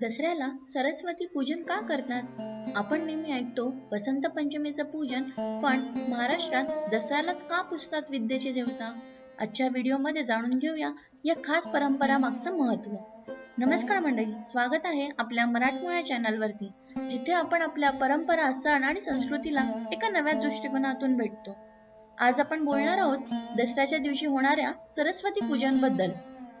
दसऱ्याला सरस्वती पूजन का करतात? आपण नेहमी ऐकतो वसंत पंचमीचं पूजन पण महाराष्ट्रात दसऱ्यालाच का पुजतात विद्येचे देवता? आजच्या व्हिडिओमध्ये जाणून घेऊया या खास परंपरा मागचं महत्त्व नमस्कार मंडळी स्वागत आहे आपल्या मराठमोळ्या चॅनलवरती जिथे आपण आपल्या परंपरा सण आणि संस्कृतीला एका नव्या दृष्टिकोनातून भेटतो. आज आपण बोलणार आहोत दसऱ्याच्या दिवशी होणाऱ्या सरस्वती पूजनबद्दल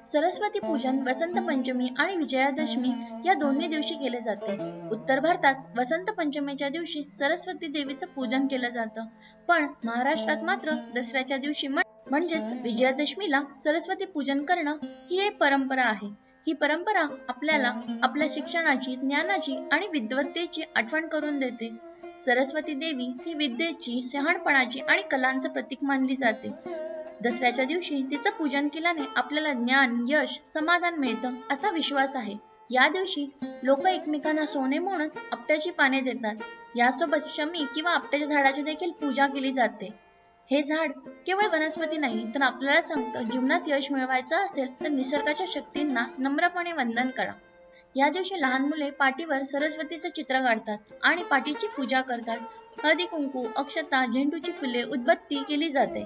सरस्वती पूजन वसंत पंचमी आणि विजयादशमी या दोन्ही दिवशी केले जाते. उत्तर भारतात वसंत पंचमीच्या दिवशी सरस्वती देवीचं पूजन केलं जातं. पण महाराष्ट्रात मात्र दसऱ्याच्या दिवशी म्हणजेच विजयादशमीला सरस्वती पूजन करणं ही एक परंपरा आहे. ही परंपरा आपल्याला आपल्या शिक्षणाची ज्ञानाची आणि विद्वत्तेची आठवण करून देते. सरस्वती देवी ही विद्येची शहाणपणाची आणि कलांचं प्रतीक मानली जाते. दसऱ्याच्या दिवशी तिचं पूजन केल्याने आपल्याला ज्ञान यश समाधान मिळतं असा विश्वास आहे. या दिवशी लोक एकमेकांना सोने म्हणून आपट्याची पाने देतात. यासोबत शमी किंवा आपट्याच्या झाडाची देखील पूजा केली जाते. हे झाड केवळ वनस्पती नाही तर आपल्याला सांगतं जीवनात यश मिळवायचं असेल तर निसर्गाच्या शक्तींना नम्रपणे वंदन करा. या दिवशी लहान मुले पाठीवर सरस्वतीचं चित्र काढतात आणि पाठीची पूजा करतात. हळदी कुंकू अक्षता झेंडूची फुले उद्बत्ती केली जाते.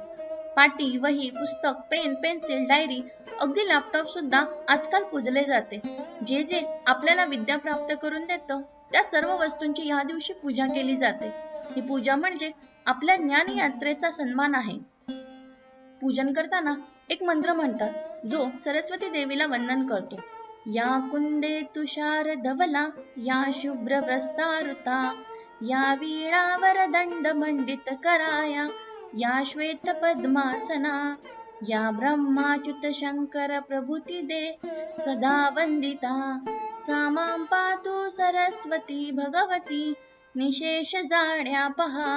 पाटी वही पुस्तक पेन पेन्सिल डायरी अगदी लॅपटॉप सुद्धा आजकाल पूजले जाते. जे जे आपल्याला विद्या प्राप्त करून देतं त्या सर्व वस्तूंची या दिवशी पूजा केली जाते. ही पूजा म्हणजे आपल्या ज्ञान यात्रेचा सन्मान आहे. पूजन करताना एक मंत्र म्हणतात जो सरस्वती देवीला वंदन करतो. या कुंदे तुषार धवला या शुभ्र प्रस्तारुता या वीणावर दंड मंडित कराया या श्वेत पद्मासना या ब्रह्माच्युत शंकर प्रभुती दे सदा वंदिता सा मां पातु सरस्वती भगवती निशेष जाण्या पहा।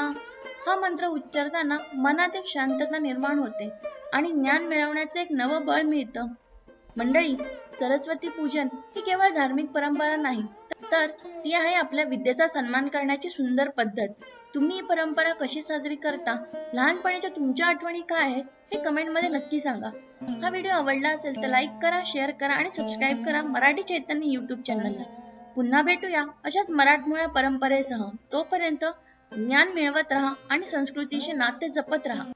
हा मंत्र उच्चारताना मनात एक शांतता निर्माण होते आणि ज्ञान मिळवण्याचं एक नवं बळ मिळतं. मंडळी सरस्वती पूजन ही केवळ धार्मिक परंपरा नाही तर ती आहे आपल्या विद्येचा सन्मान करण्याची सुंदर पद्धत. तुम्ही ही परंपरा कशी साजरी करता लहानपणीच्या तुमच्या आठवणी काय आहेत हे कमेंटमध्ये नक्की सांगा. हा व्हिडिओ आवडला असेल तर लाईक करा शेअर करा आणि सबस्क्राईब करा मराठी चैतन्य युट्यूब चॅनलला. पुन्हा भेटूया अशाच मराठमोळ्या परंपरेसह. तोपर्यंत ज्ञान मिळवत राहा आणि संस्कृतीचे नाते जपत राहा.